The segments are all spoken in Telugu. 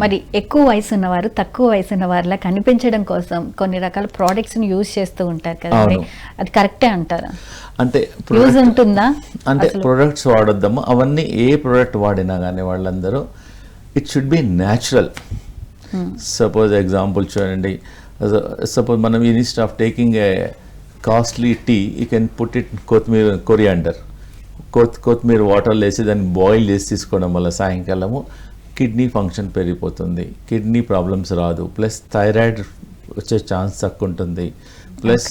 మరి ఎక్కువ వయసు ఉన్నవారు తక్కువ వయసు ఉన్న వారిలా కనిపించడం కోసం కొన్ని రకాల ప్రోడక్ట్స్ని యూజ్ చేస్తూ ఉంటారు కదండి అవును. అది కరెక్టే అంటారా? అంటే యూజ్ ఉంటుందా? అంటే? ప్రొడక్ట్స్ వాడొద్దాము అవన్నీ ఏ ప్రోడక్ట్ వాడినా కానీ వాళ్ళందరూ it should be natural suppose example చూడండి. సపోజ్ మనం instead of taking a costly tea you can put it కొత్తిమీర కొరియాండర్ కొత్ కొత్తిమీర వాటర్లో వేసి దాన్ని బాయిల్ చేసి తీసుకోవడం వల్ల సాయంకాలము కిడ్నీ ఫంక్షన్ పెరిగిపోతుంది. కిడ్నీ ప్రాబ్లమ్స్ రాదు. ప్లస్ థైరాయిడ్ వచ్చే ఛాన్స్ తక్కువ ఉంటుంది ప్లస్.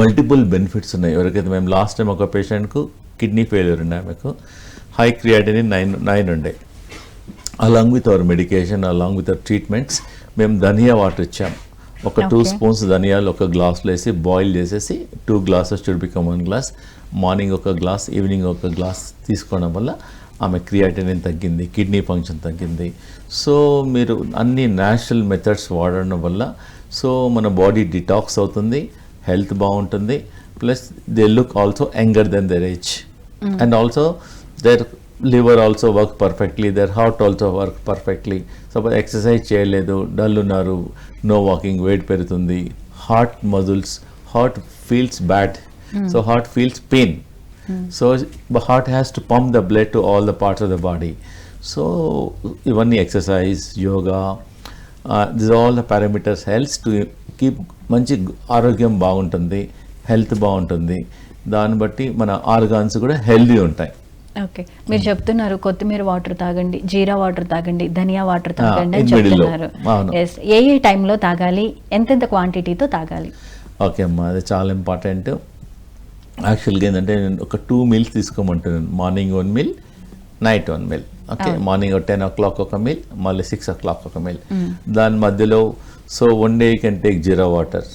మల్టిపుల్ బెనిఫిట్స్ ఉన్నాయి. ఎవరికైతే మేము లాస్ట్ టైం ఒక పేషెంట్కు కిడ్నీ ఫెయిల్యూర్ ఉండే ఆమెకు హై క్రియాటిని నైన్ నైన్ ఉండే. Along with our medication along with our treatments మేము ధనియా వాటర్ ఇచ్చాం. ఒక టూ. స్పూన్స్ ధనియాలు ఒక గ్లాస్లో వేసి బాయిల్ చేసేసి two glasses should become one glass morning ఒక గ్లాస్ ఈవినింగ్ ఒక గ్లాస్ తీసుకోవడం వల్ల ఆమె క్రియాటినిన్ తగ్గింది కిడ్నీ ఫంక్షన్ తగ్గింది. సో మీరు అన్ని న్యాచురల్ మెథడ్స్ వాడడం వల్ల సో మన బాడీ డిటాక్స్ అవుతుంది హెల్త్ బాగుంటుంది plus they look also younger then their age and also their liver also work perfectly their heart also work perfectly. Suppose exercise చేయలేదు డల్ ఉన్నారు నో వాకింగ్ వెయిట్ పెరుగుతుంది heart muscles heart feels bad. So heart feels pain. So heart has to pump the blood to all the parts of the body so ఇవన్నీ exercise yoga this all the parameters helps to keep మంచి ఆరోగ్యం బాగుంటుంది హెల్త్ బాగుంటుంది దాన్ని బట్టి మన ఆర్గాన్స్ కూడా హెల్దీ ఉంటాయి ఓకే మీరు చెప్తున్నారు కొత్తిమీర వాటర్ తాగండి జీరా వాటర్ తాగండి ధనియా వాటర్ తాగండి అని. చెప్తున్నారు. ఏ ఏ టైంలో తాగాలి? ఎంతెంత క్వాంటిటీతో తాగాలి? ఓకే అమ్మా. అది చాలా ఇంపార్టెంట్ యాక్చువల్గా ఏంటంటే నేను ఒక two meals తీసుకోమంటున్నాను. Morning one meal night one meal okay morning ten o'clock ఒక మీల్ మళ్ళీ సిక్స్ ఓ క్లాక్ ఒక మీల్ దాని మధ్యలో so one day can take jeera water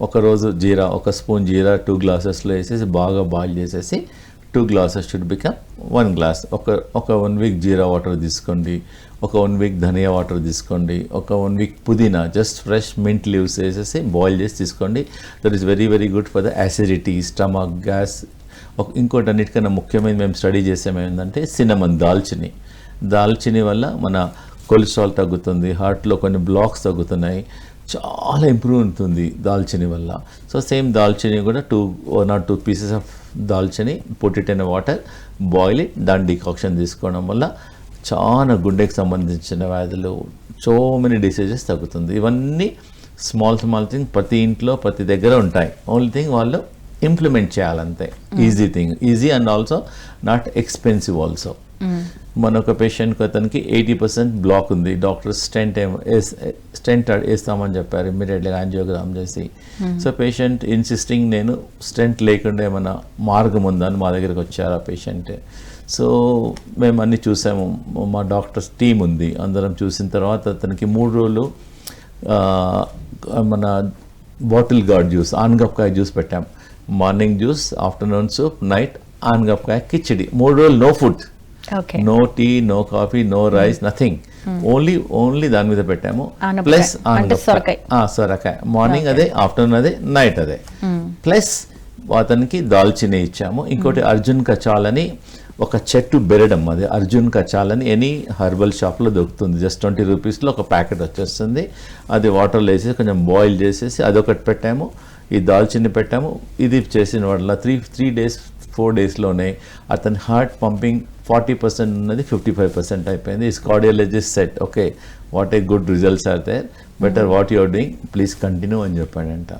ఒక రోజు జీరా ఒక స్పూన్ జీరా టూ గ్లాసెస్లో వేసేసి బాగా బాయిల్ చేసేసి two glasses should become one glass ఒక ఒక వన్ వీక్ జీరా వాటర్ తీసుకోండి ఒక వన్ వీక్ ధనియా వాటర్ తీసుకోండి ఒక వన్ వీక్ పుదీనా జస్ట్ ఫ్రెష్ మింట్ లీవ్స్ వేసేసి బాయిల్ చేసి తీసుకోండి. That is very very good for the acidity stomach gas ఒక ఇంకోటి అన్నిటికన్నా ముఖ్యమైన మేము స్టడీ చేసేమేందంటే సినమన్ దాల్చిని. దాల్చిని వల్ల మన కొలెస్ట్రాల్ తగ్గుతుంది హార్ట్లో కొన్ని బ్లాక్స్ తగ్గుతున్నాయి చాలా ఇంప్రూవ్ ఉంటుంది దాల్చిని వల్ల. సో సేమ్ దాల్చిని కూడా two one or two pieces of dalchini put it in water boil దాని డికాక్షన్ తీసుకోవడం వల్ల చాలా గుండెకి సంబంధించిన వ్యాధులు సో మెనీ డిసీజెస్ తగ్గుతుంది. ఇవన్నీ స్మాల్ స్మాల్ థింగ్ ప్రతి ఇంట్లో ప్రతి దగ్గర ఉంటాయి. ఓన్లీ థింగ్ వాళ్ళు implement చేయాలంతే. Easy thing easy and also not expensive also మన ఒక పేషెంట్కి అతనికి ఎయిటీ పర్సెంట్ బ్లాక్ ఉంది. డాక్టర్ స్టెంట్ ఏమో స్టెంట్ వేస్తామని చెప్పారు. ఇమ్మీడియట్గా యాంజియోగ్రామ్ చేసి. సో పేషెంట్ ఇన్సిస్టింగ్ నేను స్టెంట్ లేకుండా ఏమైనా మార్గం ఉందని మా దగ్గరికి వచ్చారు ఆ పేషెంట్ సో మేము అన్ని చూసాము. మా డాక్టర్స్ టీం ఉంది. అందరం చూసిన తర్వాత అతనికి మూడు రోజులు మన బాటిల్ గార్డ్ జ్యూస్ ఆనగపకాయ జ్యూస్ పెట్టాం. Morning juice afternoon soup night ఆనగపకాయ కిచిడి. మూడు రోజులు no food no tea no coffee no rice nothing only only దాని మీద పెట్టాము. ప్లస్ సొరకాయ. సొరకాయ. మార్నింగ్ అదే ఆఫ్టర్నూన్ అదే నైట్ అదే. ప్లస్ అతనికి దాల్చిని ఇచ్చాము. ఇంకోటి అర్జున్ కచాల్ అని ఒక చెట్టు బెరడం అది. అర్జున్ కచాల్ అని ఎనీ హర్బల్ షాప్లో దొరుకుతుంది. జస్ట్ ట్వంటీ రూపీస్లో ఒక ప్యాకెట్ వచ్చేస్తుంది. అది వాటర్లో వేసి కొంచెం బాయిల్ చేసేసి అదొకటి పెట్టాము. ఈ దాల్చిని పెట్టాము. ఇది చేసిన వల్ల త్రీ త్రీ డేస్ ఫోర్ డేస్లోనే అతని హార్ట్ పంపింగ్ ఫార్టీ పర్సెంట్ ఉన్నది ఫిఫ్టీ ఫైవ్ పర్సెంట్ అయిపోయింది his cardiologist said okay what a good results are there better what you're doing please continue అని చెప్పాడంట.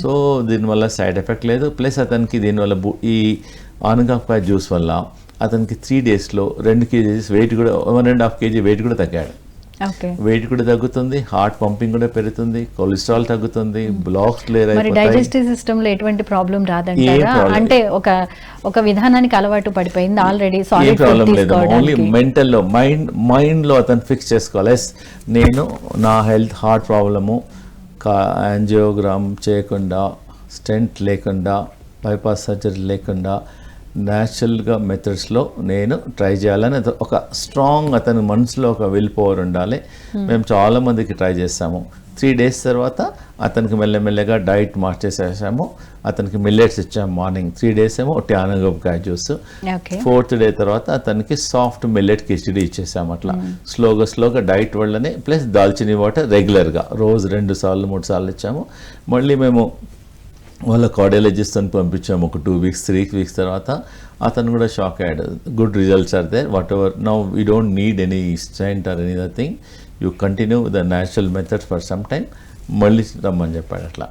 సో దీనివల్ల సైడ్ ఎఫెక్ట్ లేదు. ప్లస్ అతనికి దీనివల్ల ఈ ఆనగాకాయ జ్యూస్ వల్ల అతనికి త్రీ డేస్లో రెండు కేజీస్ వెయిట్ కూడా one and half kg weight కూడా తగ్గాడు. వెయిట్ కూడా తగ్గుతుంది హార్ట్ పంపింగ్ కూడా పెరుగుతుంది కొలెస్ట్రాల్ తగ్గుతుంది బ్లాక్స్ క్లియర్ డైజెస్టివ్ సిస్టమ్లో ఎటువంటి ప్రాబ్లం రాదంటారా? అంటే ఒక ఒక విధానానికి అలవాటు పడిపోయింది ఆల్రెడీ సాలిడ్ ప్రాబ్లం లేదు. ఓన్లీ తీసుకోవడానికి మెంటల్లో మైండ్ మైండ్లో అతను ఫిక్స్ చేసుకోవాలి. ఎస్ నేను నా హెల్త్ హార్ట్ ప్రాబ్లము యాంజియోగ్రామ్ చేయకుండా స్టెంట్ లేకుండా బైపాస్ సర్జరీ లేకుండా న్యాచురల్గా మెథడ్స్లో నేను ట్రై చేయాలని ఒక స్ట్రాంగ్ అతని మనసులో ఒక విల్ పవర్ ఉండాలి. మేము చాలా మందికి ట్రై చేస్తాము. త్రీ డేస్ తర్వాత అతనికి మెల్లమెల్లగా డైట్ మార్చేసేసాము. అతనికి మిల్లెట్స్ ఇచ్చాము మార్నింగ్. త్రీ డేస్ ఏమో ఒట్టి ఆనగపకాయ జ్యూస్. ఫోర్త్ డే తర్వాత అతనికి సాఫ్ట్ మిల్లెట్ కిచిడి ఇచ్చేసాము అట్లా. స్లోగా స్లోగా డైట్ వల్లనే ప్లస్ దాల్చిని వాటర్ రెగ్యులర్గా రోజు రెండు సార్లు మూడు సార్లు ఇచ్చాము. మళ్ళీ మేము వాళ్ళ కార్డియాలజిస్ట్ అని పంపించాము ఒక టూ వీక్స్ త్రీ వీక్స్ తర్వాత. అతను కూడా షాక్ అయ్యాడు. Good results are they whatever now we don't need any stent or any thing you continue the natural methods for some time మళ్ళీ రమ్మని చెప్పాడు అట్లా.